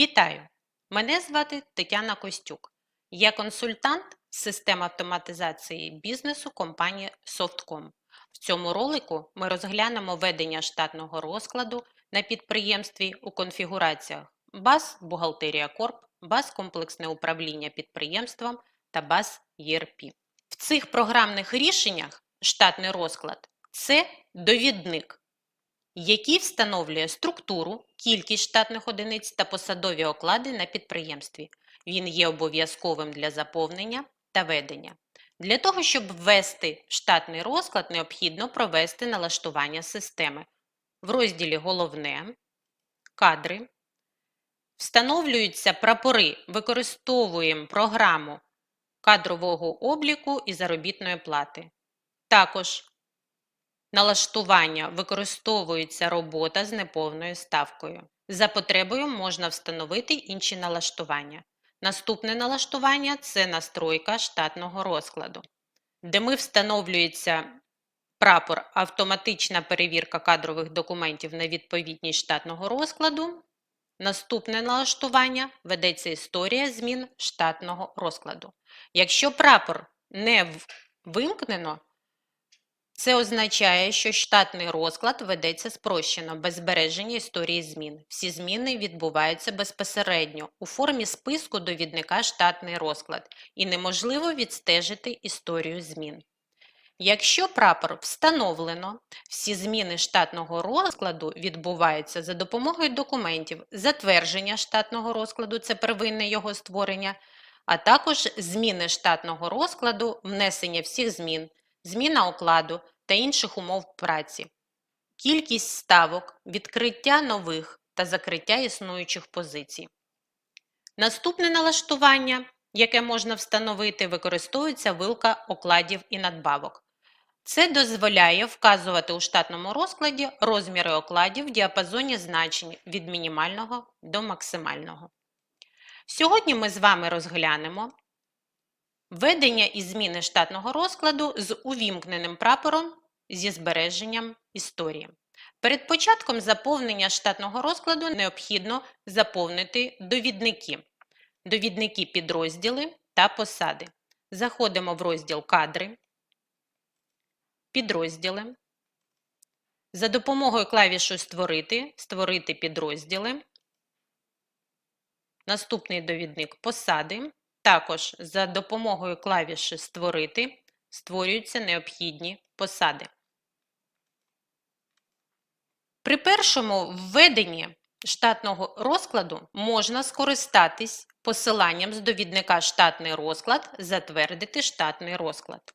Вітаю! Мене звати Тетяна Костюк. Я консультант з систем автоматизації бізнесу компанії Softcom. В цьому ролику ми розглянемо ведення штатного розкладу на підприємстві у конфігураціях БАЗ Бухгалтерія Корп, БАЗ Комплексне управління підприємством та БАЗ ERP. В цих програмних рішеннях штатний розклад це довідник який встановлює структуру, кількість штатних одиниць та посадові оклади на підприємстві. Він є обов'язковим для заповнення та ведення. Для того, щоб ввести штатний розклад, необхідно провести налаштування системи. В розділі Головне, кадри. Встановлюються прапори, використовуємо програму кадрового обліку і заробітної плати. Також налаштування використовується робота з неповною ставкою. За потребою можна встановити інші налаштування. Наступне налаштування це настройка штатного розкладу, де ми встановлюється прапор автоматична перевірка кадрових документів на відповідність штатного розкладу. Наступне налаштування ведеться історія змін штатного розкладу. Якщо прапор не вимкнено, це означає, що штатний розклад ведеться спрощено, без збереження історії змін. Всі зміни відбуваються безпосередньо у формі списку довідника штатний розклад і неможливо відстежити історію змін. Якщо прапор встановлено, всі зміни штатного розкладу відбуваються за допомогою документів затвердження штатного розкладу це первинне його створення, а також зміни штатного розкладу, внесення всіх змін зміна окладу та інших умов праці, кількість ставок, відкриття нових та закриття існуючих позицій. Наступне налаштування, яке можна встановити, використовується вилка окладів і надбавок. Це дозволяє вказувати у штатному розкладі розміри окладів в діапазоні значень від мінімального до максимального. Сьогодні ми з вами розглянемо Введення і зміни штатного розкладу з увімкненим прапором зі збереженням історії. Перед початком заповнення штатного розкладу необхідно заповнити довідники, довідники підрозділи та посади. Заходимо в розділ Кадри, підрозділи. За допомогою клавіші Створити, створити підрозділи. Наступний довідник посади. Також за допомогою клавіші Створити створюються необхідні посади. При першому введенні штатного розкладу можна скористатись посиланням з довідника Штатний розклад Затвердити штатний розклад.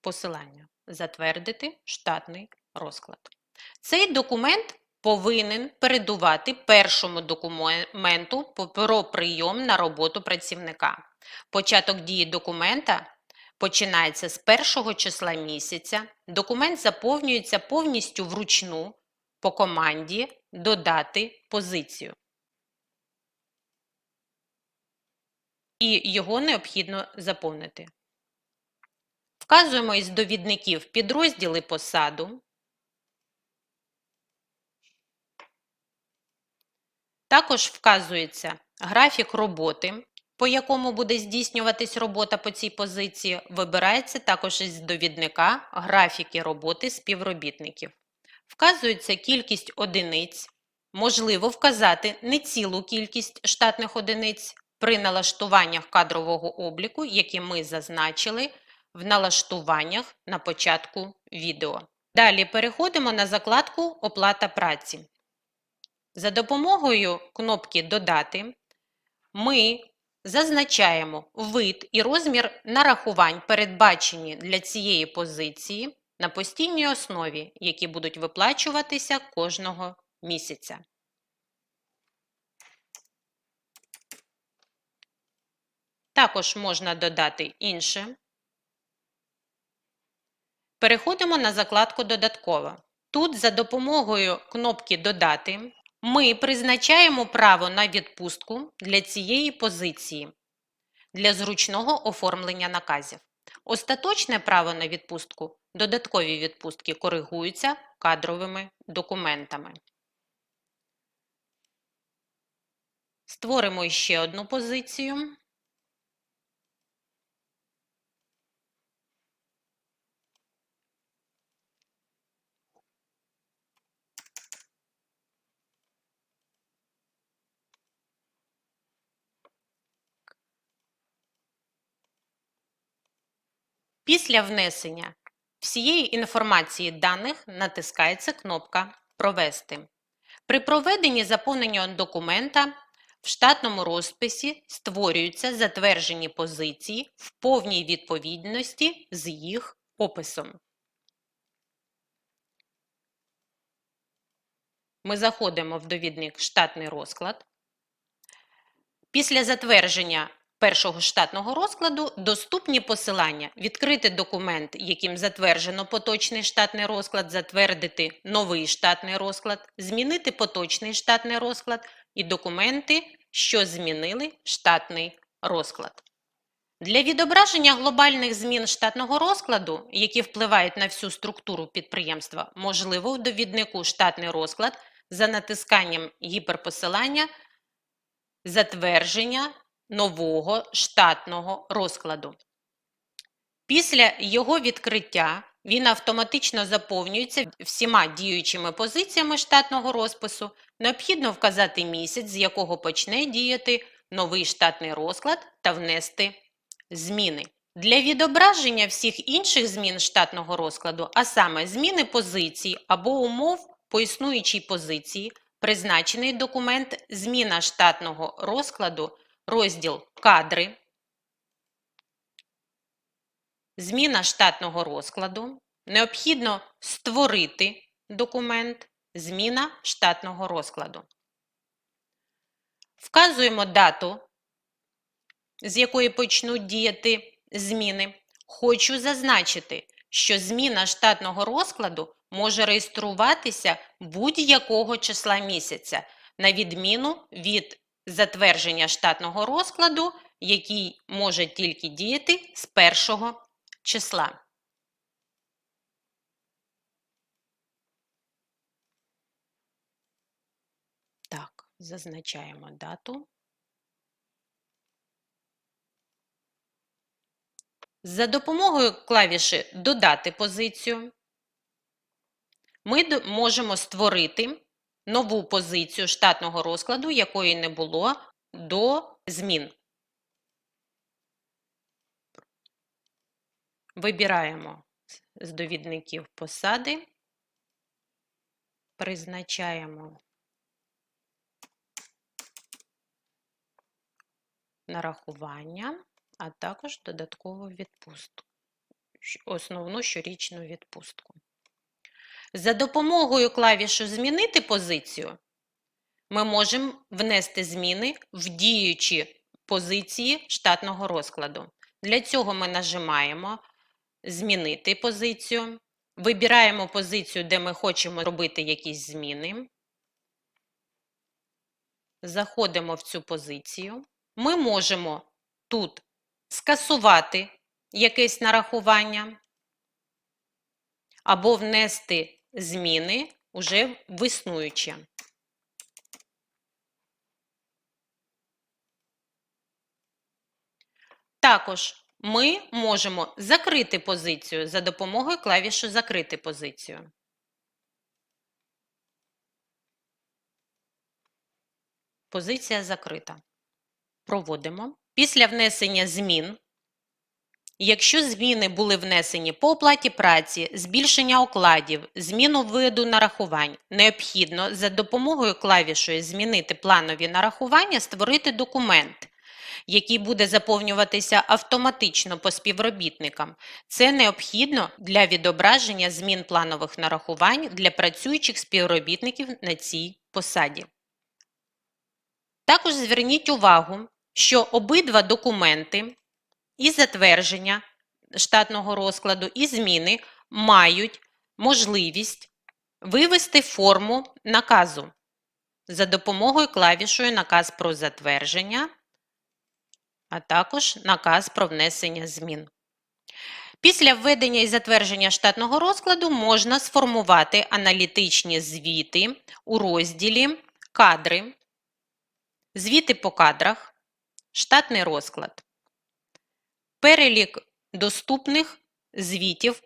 Посилання Затвердити штатний розклад. Цей документ повинен передувати першому документу про прийом на роботу працівника. Початок дії документа починається з першого числа місяця. Документ заповнюється повністю вручну по команді Додати позицію. І його необхідно заповнити. Вказуємо із довідників підрозділи посаду. Також вказується графік роботи, по якому буде здійснюватись робота по цій позиції, вибирається також із довідника графіки роботи співробітників. Вказується кількість одиниць, можливо вказати не цілу кількість штатних одиниць при налаштуваннях кадрового обліку, які ми зазначили в налаштуваннях на початку відео. Далі переходимо на закладку Оплата праці. За допомогою кнопки Додати ми зазначаємо вид і розмір нарахувань, передбачені для цієї позиції на постійній основі, які будуть виплачуватися кожного місяця. Також можна додати інше. Переходимо на закладку Додатково. Тут за допомогою кнопки Додати ми призначаємо право на відпустку для цієї позиції для зручного оформлення наказів. Остаточне право на відпустку, додаткові відпустки коригуються кадровими документами. Створимо ще одну позицію. Після внесення всієї інформації даних натискається кнопка Провести. При проведенні заповнення документа в штатному розписі створюються затверджені позиції в повній відповідності з їх описом. Ми заходимо в довідник Штатний розклад. Після затвердження першого штатного розкладу доступні посилання відкрити документ, яким затверджено поточний штатний розклад, затвердити новий штатний розклад, змінити поточний штатний розклад і документи, що змінили штатний розклад. Для відображення глобальних змін штатного розкладу, які впливають на всю структуру підприємства, можливо в довіднику штатний розклад за натисканням гіперпосилання затвердження нового штатного розкладу. Після його відкриття він автоматично заповнюється всіма діючими позиціями штатного розпису. Необхідно вказати місяць, з якого почне діяти новий штатний розклад та внести зміни. Для відображення всіх інших змін штатного розкладу, а саме зміни позицій або умов по існуючій позиції, призначений документ Зміна штатного розкладу розділ Кадри, зміна штатного розкладу. Необхідно створити документ Зміна штатного розкладу. Вказуємо дату, з якої почнуть діяти зміни. Хочу зазначити, що зміна штатного розкладу може реєструватися будь-якого числа місяця, на відміну від затвердження штатного розкладу, який може тільки діяти з першого числа. Так, зазначаємо дату. За допомогою клавіші Додати позицію ми можемо створити нову позицію штатного розкладу, якої не було до змін. Вибираємо з довідників посади, призначаємо нарахування, а також додаткову відпустку, основну щорічну відпустку. За допомогою клавіші Змінити позицію ми можемо внести зміни в діючі позиції штатного розкладу. Для цього ми нажимаємо Змінити позицію, вибираємо позицію, де ми хочемо робити якісь зміни. Заходимо в цю позицію. Ми можемо тут скасувати якесь нарахування або внести зміни уже в існуюче. Також ми можемо закрити позицію за допомогою клавіші Закрити позицію. Позиція закрита. Проводимо. Після внесення змін Якщо зміни були внесені по оплаті праці, збільшення окладів, зміну виду нарахувань, необхідно за допомогою клавішої Змінити планові нарахування створити документ, який буде заповнюватися автоматично по співробітникам. Це необхідно для відображення змін планових нарахувань для працюючих співробітників на цій посаді. Також зверніть увагу, що обидва документи і затвердження штатного розкладу, і зміни мають можливість вивести форму наказу. За допомогою клавішою Наказ про затвердження, а також наказ про внесення змін. Після введення і затвердження штатного розкладу можна сформувати аналітичні звіти у розділі Кадри звіти по кадрах, штатний розклад, перелік доступних звітів,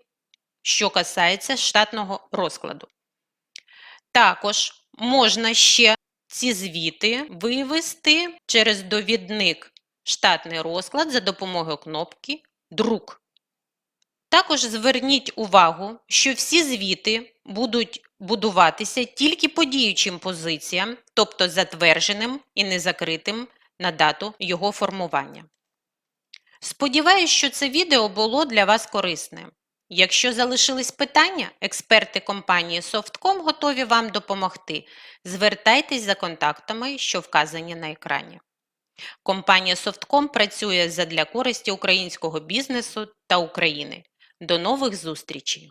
що касається штатного розкладу. Також можна ще ці звіти вивести через довідник штатний розклад за допомогою кнопки Друк. Також зверніть увагу, що всі звіти будуть будуватися тільки по діючим позиціям, тобто затвердженим і незакритим на дату його формування. Сподіваюсь, що це відео було для вас корисним. Якщо залишились питання, експерти компанії Softcom готові вам допомогти. Звертайтесь за контактами, що вказані на екрані. Компанія Softcom працює задля користі українського бізнесу та України. До нових зустрічей!